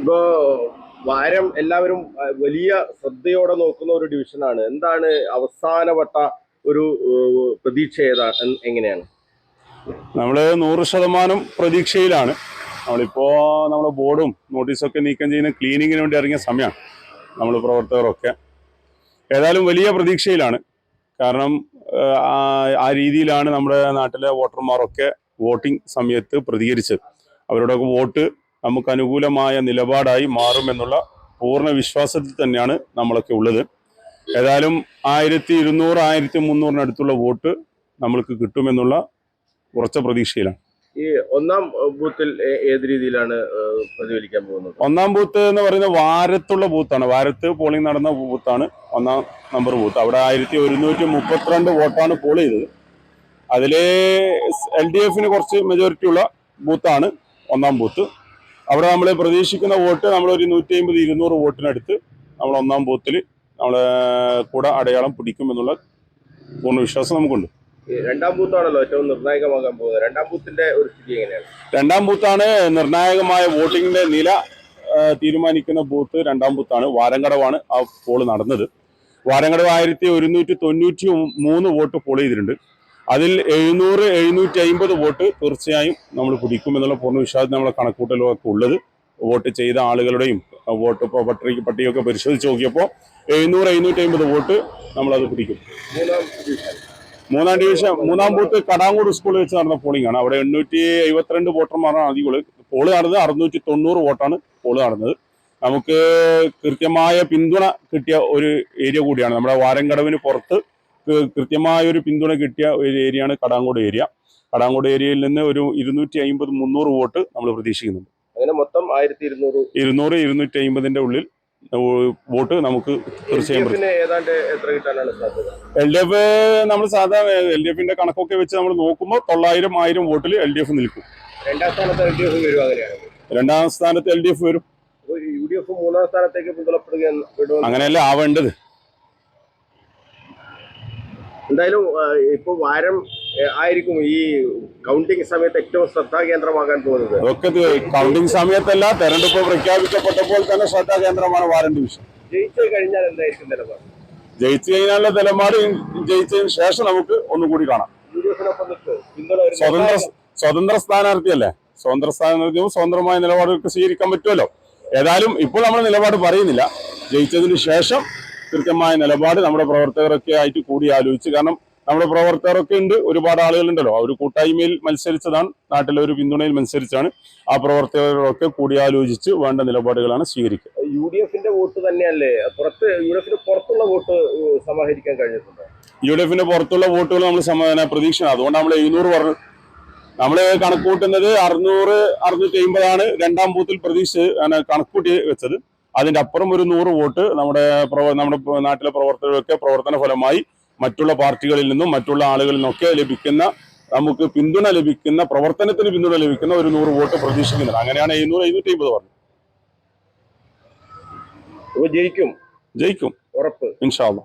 ഇപ്പോ വാരം എല്ലാവരും വലിയ ശ്രദ്ധയോടെ നോക്കുന്ന ഒരു ഡിവിഷനാണ്. എന്താണ് അവസാനവട്ട ഒരു പ്രതീക്ഷ ഏതാ? എങ്ങനെയാണ്? നമ്മൾ നൂറ് ശതമാനം പ്രതീക്ഷയിലാണ്. നമ്മളിപ്പോ നമ്മുടെ ബോർഡും നോട്ടീസൊക്കെ നീക്കം ചെയ്യുന്ന ക്ലീനിങ്ങിന് വേണ്ടി ഇറങ്ങിയ സമയമാണ് നമ്മൾ പ്രവർത്തകരൊക്കെ. ഏതായാലും വലിയ പ്രതീക്ഷയിലാണ്. കാരണം ആ രീതിയിലാണ് നമ്മുടെ നാട്ടിലെ വോട്ടർമാരൊക്കെ വോട്ടിംഗ് സമയത്ത് പ്രതികരിച്ചത്. അവരോടൊക്കെ വോട്ട് നമുക്ക് അനുകൂലമായ നിലപാടായി മാറുമെന്നുള്ള പൂർണ വിശ്വാസത്തിൽ തന്നെയാണ് നമ്മളൊക്കെ ഉള്ളത്. ഏതായാലും ആയിരത്തി ഇരുന്നൂറ് ആയിരത്തി മുന്നൂറിനടുത്തുള്ള വോട്ട് നമ്മൾക്ക് കിട്ടുമെന്നുള്ള ഉറച്ച പ്രതീക്ഷയിലാണ്. ഈ ഒന്നാം ബൂത്തിൽ ഏത് രീതിയിലാണ് പ്രതിഫലിക്കാൻ പോകുന്നത്? ഒന്നാം ബൂത്ത് എന്ന് പറയുന്നത് വാരത്തുള്ള ബൂത്താണ്. വാരത്ത് പോളിംഗ് നടന്ന ബൂത്താണ് ഒന്നാം നമ്പർ ബൂത്ത്. അവിടെ ആയിരത്തി ഒരുന്നൂറ്റി മുപ്പത്തിരണ്ട് വോട്ടാണ് പോൾ ചെയ്തത്. അതിലെ എൽ ഡി എഫിന് കുറച്ച് മെജോറിറ്റി ഉള്ള ബൂത്താണ് ഒന്നാം ബൂത്ത്. അവിടെ നമ്മൾ പ്രതീക്ഷിക്കുന്ന വോട്ട് നമ്മൾ ഒരു നൂറ്റി അമ്പത് ഇരുന്നൂറ് വോട്ടിനടുത്ത് നമ്മൾ ഒന്നാം ബൂത്തിൽ നമ്മൾ കൂടെ അടയാളം പിടിക്കും എന്നുള്ള പൂർണ വിശ്വാസം നമുക്കുണ്ട്. രണ്ടാം ബൂത്താണല്ലോ ഏറ്റവും നിർണായകമാകാൻ പോകുന്നത്. രണ്ടാം ബൂത്തിന്റെ ഒരു സ്ഥിതി എങ്ങനെയാണ്? രണ്ടാം ബൂത്താണ് നിർണായകമായ വോട്ടിങ്ങിന്റെ നില തീരുമാനിക്കുന്ന ബൂത്ത് രണ്ടാം ബൂത്താണ്. വാരങ്കടവാണ് ആ പോൾ നടന്നത്. വാരങ്കടവ് ആയിരത്തി ഒരുന്നൂറ്റി തൊണ്ണൂറ്റി മൂന്ന് വോട്ട് പോൾ ചെയ്തിട്ടുണ്ട്. അതിൽ എഴുന്നൂറ് എഴുന്നൂറ്റി അമ്പത് വോട്ട് തീർച്ചയായും നമ്മൾ പിടിക്കും എന്നുള്ള പൂർണ വിശ്വാസം നമ്മളെ കണക്കൂട്ടലൊക്കെ ഉള്ളത്. വോട്ട് ചെയ്ത ആളുകളുടെയും വോട്ട് ഇപ്പോൾ പട്ടിക പട്ടികയൊക്കെ പരിശോധിച്ച് നോക്കിയപ്പോൾ എഴുന്നൂറ് എഴുന്നൂറ്റി അമ്പത് വോട്ട് നമ്മളത് പിടിക്കും. മൂന്നാം ഡിവിഷൻ. മൂന്നാം ബൂത്ത് കടാങ്ങൂട് സ്കൂളിൽ വെച്ച് നടന്ന പോളിംഗ് ആണ്. അവിടെ എണ്ണൂറ്റി എഴുപത്തിരണ്ട് വോട്ടർമാരാണ് അധികം പോൾ. നടന്നത് അറുന്നൂറ്റി തൊണ്ണൂറ് വോട്ടാണ് പോൾ നടന്നത്. നമുക്ക് കൃത്യമായ പിന്തുണ കിട്ടിയ ഒരു ഏരിയ കൂടിയാണ്. നമ്മുടെ വാരങ്കടവിന് പുറത്ത് കൃത്യമായ ഒരു പിന്തുണ കിട്ടിയ ഒരു ഏരിയയാണ് കടാങ്കോട് ഏരിയ. കടാങ്കോട് ഏരിയയിൽ നിന്ന് ഒരു ഇരുന്നൂറ്റി അമ്പത് മുന്നൂറ് വോട്ട് നമ്മൾ പ്രതീക്ഷിക്കുന്നുണ്ട്. അങ്ങനെ മൊത്തം ആയിരത്തി ഇരുന്നൂറ് ഇരുന്നൂറ് ഇരുന്നൂറ്റി അമ്പതിന്റെ ഉള്ളിൽ വോട്ട് നമുക്ക് തീർച്ചയായും എൽ ഡി എഫ് നമ്മൾ സാധാരണ എൽ ഡി എഫിന്റെ കണക്കൊക്കെ വെച്ച് നമ്മൾ നോക്കുമ്പോൾ തൊള്ളായിരം ആയിരം വോട്ടിൽ എൽ ഡി എഫ് നിൽക്കും. രണ്ടാം സ്ഥാനത്ത് എൽ ഡി എഫ് വരും അങ്ങനെയാണ്. രണ്ടാം സ്ഥാനത്ത് എൽ ഡി എഫ് വരും. യു ഡി എഫ് മൂന്നാം സ്ഥാനത്തേക്ക് വിടുമെന്ന് അങ്ങനെയല്ല ആവേണ്ടത്? എന്തായാലും ഇപ്പോൾ ഇപ്പൊ വാരം ആയിരിക്കും ഈ കൗണ്ടിങ് സമയത്ത് ഏറ്റവും ശ്രദ്ധാകേന്ദ്രമാകാൻ പോകുന്നത്. ഒക്കെ കൗണ്ടിംഗ് സമയത്തല്ല തെരഞ്ഞെടുപ്പ് പ്രഖ്യാപിക്കപ്പെട്ടപ്പോൾ തന്നെ ശ്രദ്ധാ കേന്ദ്രമാണ് വാരൻ ഡിവിഷൻ ജയിച്ചു കഴിഞ്ഞാൽ എന്തായിരിക്കും നിലപാട്? ജയിച്ചു കഴിഞ്ഞാലുള്ള നിലപാട് ജയിച്ചതിന് ശേഷം നമുക്ക് ഒന്നുകൂടി കാണാം. സ്വതന്ത്ര സ്വതന്ത്ര സ്ഥാനാർത്ഥിയല്ലേ? സ്വതന്ത്ര സ്ഥാനാർത്ഥിയും സ്വതന്ത്രമായ നിലപാടുകൾക്ക് സ്വീകരിക്കാൻ പറ്റുമല്ലോ. ഏതായാലും ഇപ്പോൾ നമ്മൾ നിലപാട് പറയുന്നില്ല. ജയിച്ചതിന് ശേഷം കൃത്യമായ നിലപാട് നമ്മുടെ പ്രവർത്തകരൊക്കെ ആയിട്ട് കൂടി ആലോചിച്ച്. കാരണം നമ്മുടെ പ്രവർത്തകരൊക്കെ ഉണ്ട് ഒരുപാട് ആളുകളുണ്ടല്ലോ. ആ ഒരു കൂട്ടായ്മയിൽ മത്സരിച്ചതാണ് നാട്ടിലെ ഒരു പിന്തുണയിൽ മത്സരിച്ചാണ് ആ പ്രവർത്തകരൊക്കെ കൂടിയാലോചിച്ച് വേണ്ട നിലപാടുകളാണ് സ്വീകരിക്കുക. യു ഡി എഫിന്റെ വോട്ട് തന്നെയല്ലേ? പുറത്ത് യു ഡി എഫിന് പുറത്തുള്ള വോട്ട് സമാഹരിക്കാൻ കഴിഞ്ഞിട്ടുണ്ട്? യു ഡി എഫിന്റെ പുറത്തുള്ള വോട്ടുകൾ നമ്മൾ സമാധാന പ്രതീക്ഷ അതുകൊണ്ട് നമ്മൾ എഴുന്നൂറ് പറഞ്ഞു. നമ്മൾ കണക്കൂട്ടുന്നത് അറുന്നൂറ് അറുന്നൂറ്റി അമ്പതാണ് രണ്ടാം ബൂത്തിൽ പ്രതീക്ഷ കണക്കൂട്ടി വെച്ചത്. അതിന്റെ അപ്പുറം ഒരു നൂറ് വോട്ട് നമ്മുടെ നമ്മുടെ നാട്ടിലെ പ്രവർത്തകർക്ക് പ്രവർത്തന ഫലമായി മറ്റുള്ള പാർട്ടികളിൽ നിന്നും മറ്റുള്ള ആളുകളിൽ നിന്നൊക്കെ ലഭിക്കുന്ന നമുക്ക് പിന്തുണ ലഭിക്കുന്ന പ്രവർത്തനത്തിന് പിന്തുണ ലഭിക്കുന്ന ഒരു നൂറ് വോട്ട് പ്രതീക്ഷിക്കുന്നത് അങ്ങനെയാണ് എഴുന്നൂറ് എഴുന്നൂറ്റി അമ്പത് പറഞ്ഞു ജയിക്കും. ജയിക്കും. ഉറപ്പ്. ഇൻഷാല്ല